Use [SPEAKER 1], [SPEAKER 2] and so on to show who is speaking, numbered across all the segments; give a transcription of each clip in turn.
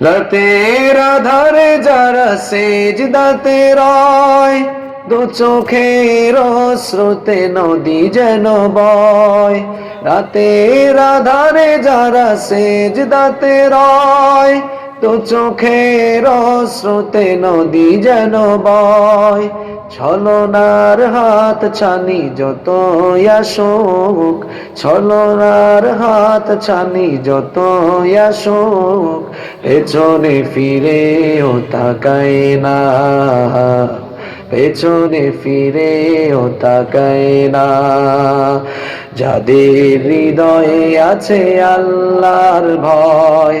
[SPEAKER 1] রাতের আধারে যারা সেজ দাতে রয় দু চোখের স্রোতে নদী যেন বয় রাতের আধারে যারা সেজ দাতে রয় দু চোখের স্রোতে নদী যেন বয়, ছলনার হাত ছানি যত আসুক, ছলনার হাত ছানি যত আসুক, পেছনে ফিরে ও তাকায় না। পেছনে ফিরে ও তাকায় না। যাদের হৃদয়ে আছে আল্লাহর ভয়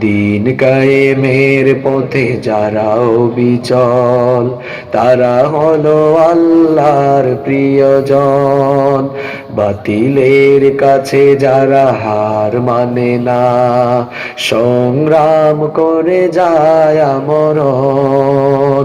[SPEAKER 1] দিন কায়েমের পথে যারাও বিচল, তারা হলো আল্লাহর প্রিয়জন। বাতিলের কাছে যারা হার মানে না, সংগ্রাম করে যায় আমরণ।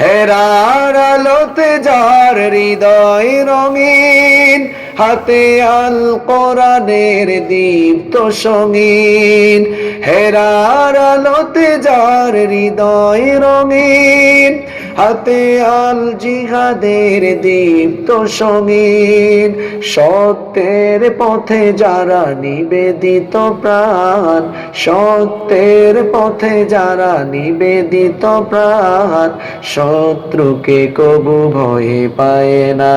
[SPEAKER 1] হেরার আলোতে যার হৃদয় রঙিন হাতে আল কোরআনের দীপ্ত সঙ্গীন, হেরার আলোতে যার হৃদয় রঙিন, হাতে আল জিহাদের দীপ্ত সঙ্গীন, সত্যের পথে যারা নিবেদিত প্রাণ, সত্যের পথে যারা নিবেদিত প্রাণ, শত্রুকে কবু ভয়ে পায় না।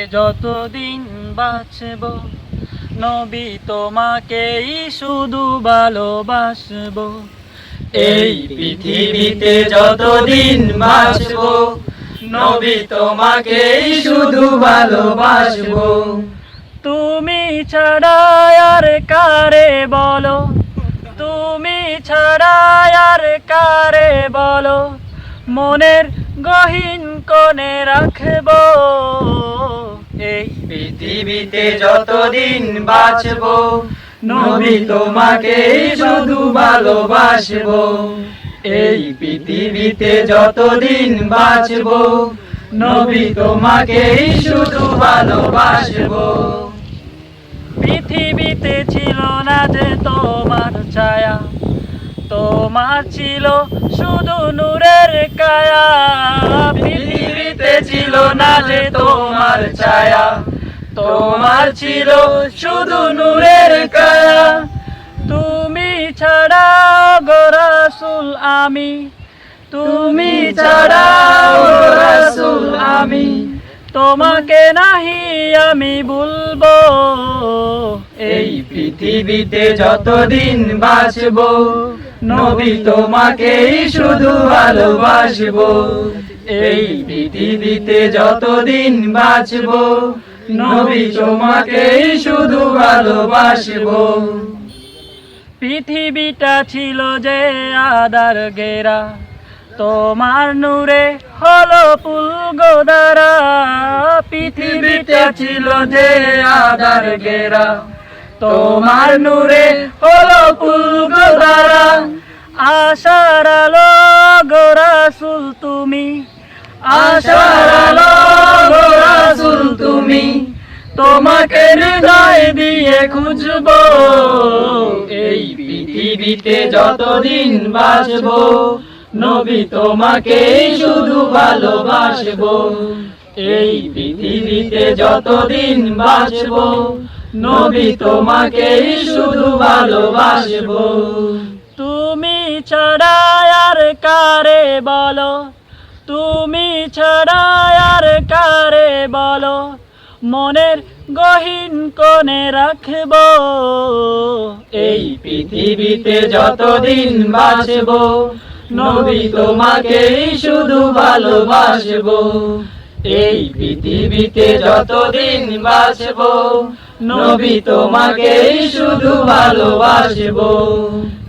[SPEAKER 2] যতদিন বাঁচব, নবী তোমাকেই শুধু ভালোবাসব। এই পৃথিবীতে যতদিন বাঁচব, নবী তোমাকেই শুধু ভালোবাসব। তুমি ছাড়া আর কারে বলো? তুমি ছাড়া আর কারে বলো? মনের গহীন কোণে রাখব। এই পৃথিবীতে যতদিন বাঁচব, নবী তোমাকেই শুধু ভালোবাসব। এই পৃথিবীতে যতদিন বাঁচব, নবী তোমাকেই শুধু ভালোবাসব। পৃথিবীতে ছিল না যে তোমার ছায়া তোমার ছিল শুধু নূরের কায়া। পৃথিবীতে ছিল না যে তোমার ছায়া। তোমার ছিল শুধু নূরের কায়া। তুমি ছাড়া গো রাসূল আমি। তুমি ছাড়া গো রাসূল আমি। তোমাকে নাহি আমি ভুলবো। এই পৃথিবীতে যতদিন বাঁচব নবী তোমাকেই শুধু ভালোবাসব। এই পৃথিবীতে যতদিন বাঁচব, নবী তোমাকেই শুধু ভালোবাসব। পৃথিবীটা ছিল যে আদার গেরা তোমার নূরে হলো পুলগোদারা পৃথিবীটা ছিল যে আদার গেরা তোমার নূরে হলো পুলগোদারা আশার আলো গোরাসুল তুমি। আশার আলো গোরাসুল তুমি।
[SPEAKER 3] তোমাকে হৃদয় দিয়ে খুঁজবো। এই পৃথিবীতে যতদিন বাঁচবো, নবী তোমাকে শুধু ভালোবাসবো। এই পৃথিবীতে যতদিন বাঁচবো, নবী তোমাকেই শুধু ভালোবাসবো। তুমি ছাড়া আর কারে বলো? তুমি ছাড়া আর কারে বলো? মনের গহীন কোণে রাখব। এই পৃথিবীতে যতদিন বাঁচব, নবী তোমাকেই শুধু ভালোবাসব। এই পৃথিবীতে যতদিন বাঁচব, নবী তোমাকেই শুধু ভালোবাসব।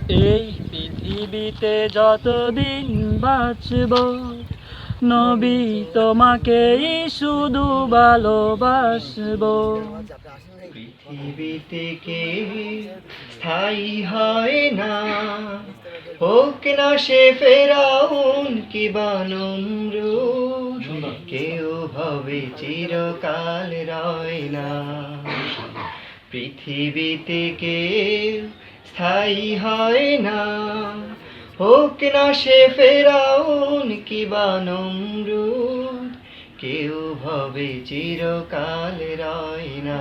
[SPEAKER 3] এই পৃথিবীতে যতদিন বাঁচব, নবী তোমাকেই শুধু ভালোবাসব।
[SPEAKER 4] পৃথিবীতে কে স্থায়ী হয় না? হোক না সে ফেরাউন কি বানমরুদ কেউ ভাবে চিরকাল রয় না। পৃথিবীতে কেউ স্থায়ী হয় না? হোক না সে ফেরাউন কি বানমরুদ কেউ ভাবে চিরকাল রয় না।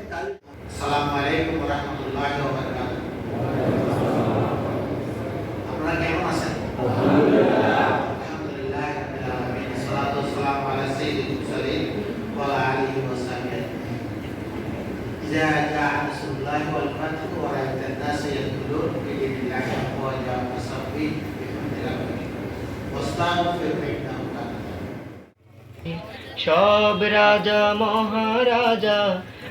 [SPEAKER 5] আসসালামু আলাইকুম রহমতুল্লাহ আপনারা কেমন আছেন আলহামদুলিল্লাহ রাব্বিল আলামিন সালাতু ওয়াসসালামু আলা সাইয়্যিদিল মুরসালিন ওয়া আলা আলিহি ওয়া সাহবিহি إذا جاء نصر الله والفتح ورأيت الناس يدخلون في دين الله أفواجا فسبح بحمد ربك واستغفر إنه كان
[SPEAKER 4] সব রাজা মহারাজা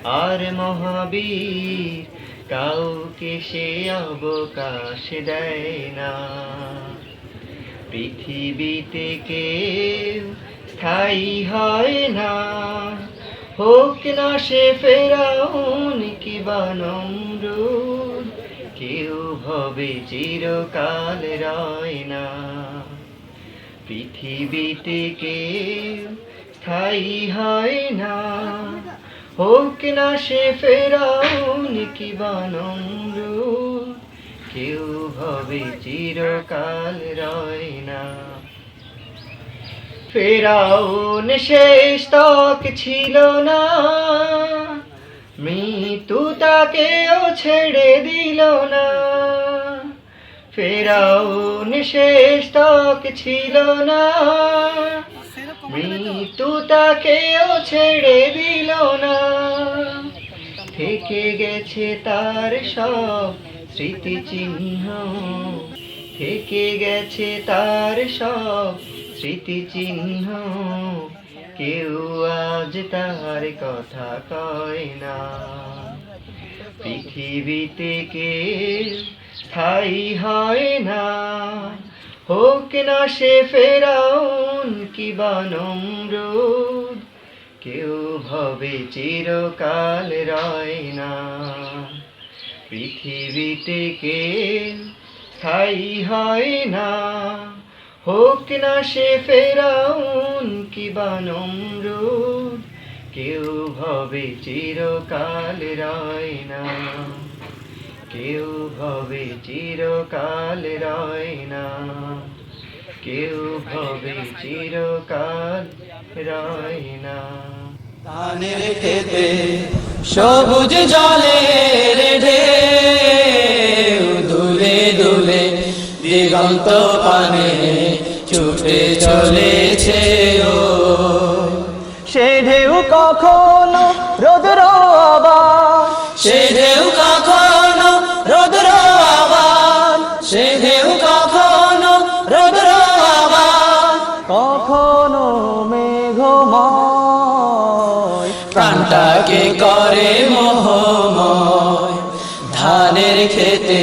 [SPEAKER 4] আর মহাবীর কাউকে সে অবকাশ দেয় না। পৃথিবীতে কেউ স্থায়ী হয় না। হোক না সে ফেরাউন কি বানমরুদ কেউ ভবে চিরকাল রয় না। পৃথিবীতে কেউ স্থায়ী হয় না। হোক না সে ফেরাউন, কি বানমরুদ কেউ ভবে চিরকাল রয় না। ফেরাউন শেষ তক ছিল না। মৃত্যু তাকেও ছেড়ে দিল না। ফেরাউন শেষ তক ছিল না। মৃত্যু তাকেও ছেড়ে দিল না। থেকে গেছে তার সব স্মৃতিচিহ্ন। থেকে গেছে তার সব স্মৃতিচিহ্ন। কেউ আজ তার কথা কয় না। পৃথিবীতে কেউ স্থায়ী হয় না। হোক না সে ফেরাউন কি বানমরুদ কেউ ভবে চিরকাল রয় না পৃথিবীতে কেউ স্থায়ী হয় না। হোক না সে ফেরাউন কি বানমরুদ কেউ ভবে চিরকাল রয় না কেউ ভবে চিরকাল রয় না। কেউ ভবে চিরকাল রয় না।
[SPEAKER 3] ধানের খেতে সবুজ জলে রেঢে দুলে দুলে দিগন্ত পানে ছুটে চলেছে ও। সে ঢেউ কখনো প্রাণটাকে করে মোহময়।
[SPEAKER 6] ধানের খেতে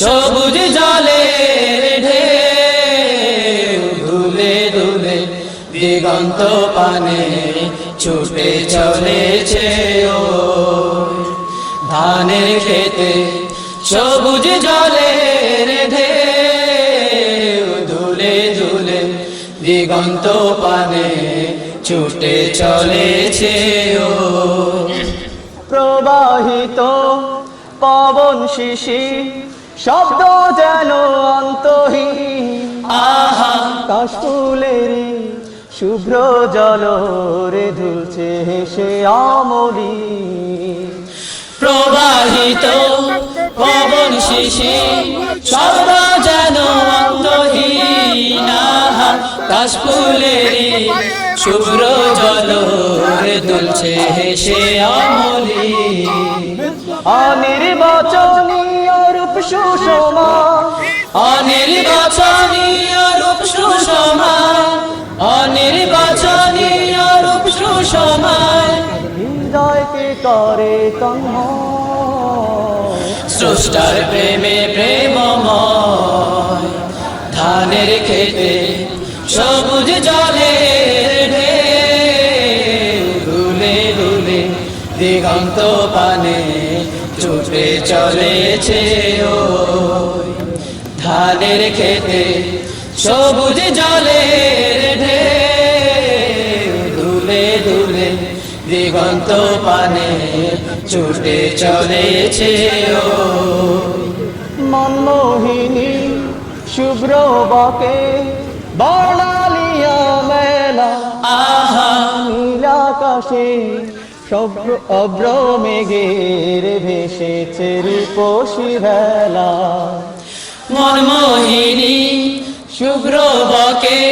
[SPEAKER 6] সবুজ জলে ঢে দুলে দুলে দিগন্ত পানে ছুটে চলেছে ও ধানের খেতে সবুজ জলে ঢে দিগন্ত পানে ছুটে চলেছে ও।
[SPEAKER 7] প্রবাহিত পবন শিশি শব্দ যেন অন্তহীন।
[SPEAKER 6] আহা।
[SPEAKER 7] কাশফুলের শুভ্র জলরে ধুলছে হেসে আমলি
[SPEAKER 6] প্রবাহিত পবন শিশি শব্দ যেন অন্তহীন। আহা। কাশফুলেরই শুভ্র জল দুলছে হেসে আমলি।
[SPEAKER 7] অনির্বাচনীয় রূপ সুষমা।
[SPEAKER 6] অনির্বাচনীয় রূপ সুষমায় অনির্বাচনীয় রূপ সুষমায়
[SPEAKER 7] হৃদয়কে করে তন্ম।
[SPEAKER 6] স্রষ্টার প্রেমে প্রেমময়। ধানের খেতে সবুজ জলের দিগন্ত পানে ছুটে চলেছে ও ধানের খেতে সবুজ জলের ঢেউ। দুলে দুলে দিগন্ত পানে ছুটে চলেছে ও
[SPEAKER 7] মনমোহিনী শুভ্র বকে বর্ণালিয়া মেলা।
[SPEAKER 6] আহা।
[SPEAKER 7] নীলাকাশে শুভ্র অব্র মেঘের ভেসেছে রূপসী ভেলা
[SPEAKER 6] মনমোহিনী শুভ্র বকে,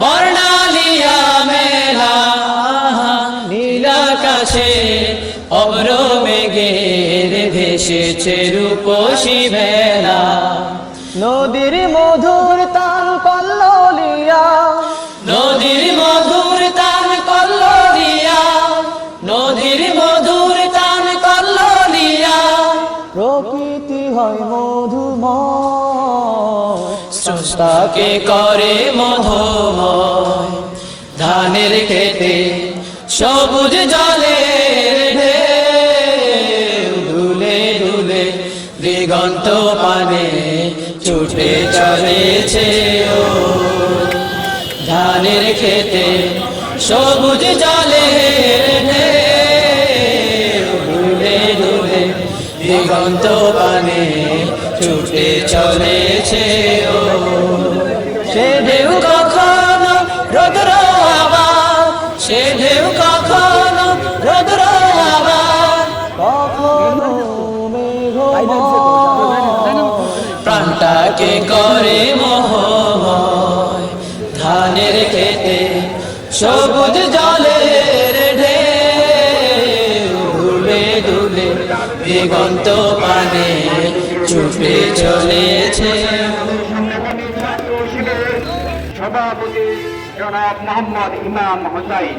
[SPEAKER 6] বর্ণালিয়া মেলা। নীলাকাশে অব্র মেঘের ভেসেছে রূপসী বেলা।
[SPEAKER 7] নদীর মধুর হয় মধুময়।
[SPEAKER 6] স্রষ্টাকে করে মধুময়। ধানের খেতে সবুজ ঢেউ দুলে দুলে দিগন্ত পানে ছুটে চলেছে ও। ধানের খেতে সবুজ জলের দিগন্ত পানে ছুটে চলেছে ও। সে ঢেউ দিগন্ত পানে ছুটে চলেছে।
[SPEAKER 8] সভাপতি জনাব মোহাম্মদ ইমাম হোসাইন।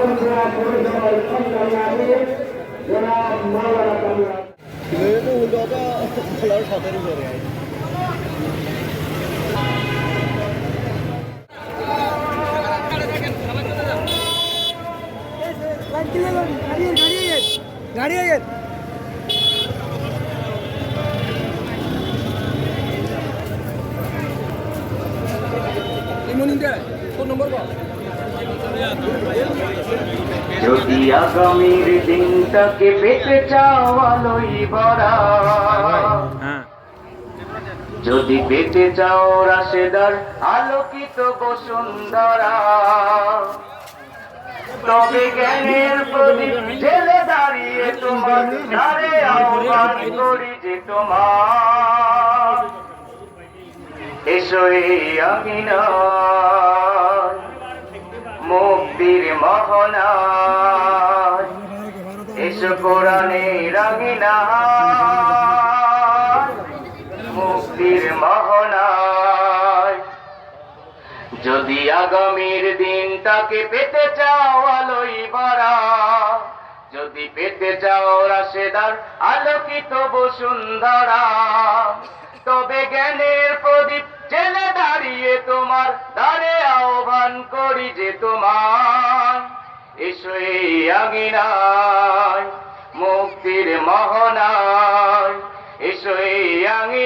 [SPEAKER 8] দাগনপুরা পৌরসভার সরকারি আগে
[SPEAKER 9] দিনটাকে পেতে চাও আলোই ভরা। যদি পেতে চাও রাশেদার, আলোকিত বসুন্ধরা। তবে জ্ঞানের প্রদীপ জেলে দাঁড়িয়ে তোমার দ্বারে আহ্বান করি যে তোমার। এসো এই আমিনা মুক্তির মহনায়। এসো কোরআনে রাঙিনা মুক্তির মহনায় যদি আগামীর দিন তাকে পেতে চাও আলোই ভরা, যদি পেতে চাও রাশেদার আলোকিত বসুন্ধরা, তবে জ্ঞানের প্রদীপ জেলে দাঁড়িয়ে তোমার দ্বারে আহ্বান করি যে তোমার এসো এই আঙিনায় মুক্তির মহনায় এসো এই আঙিনায়।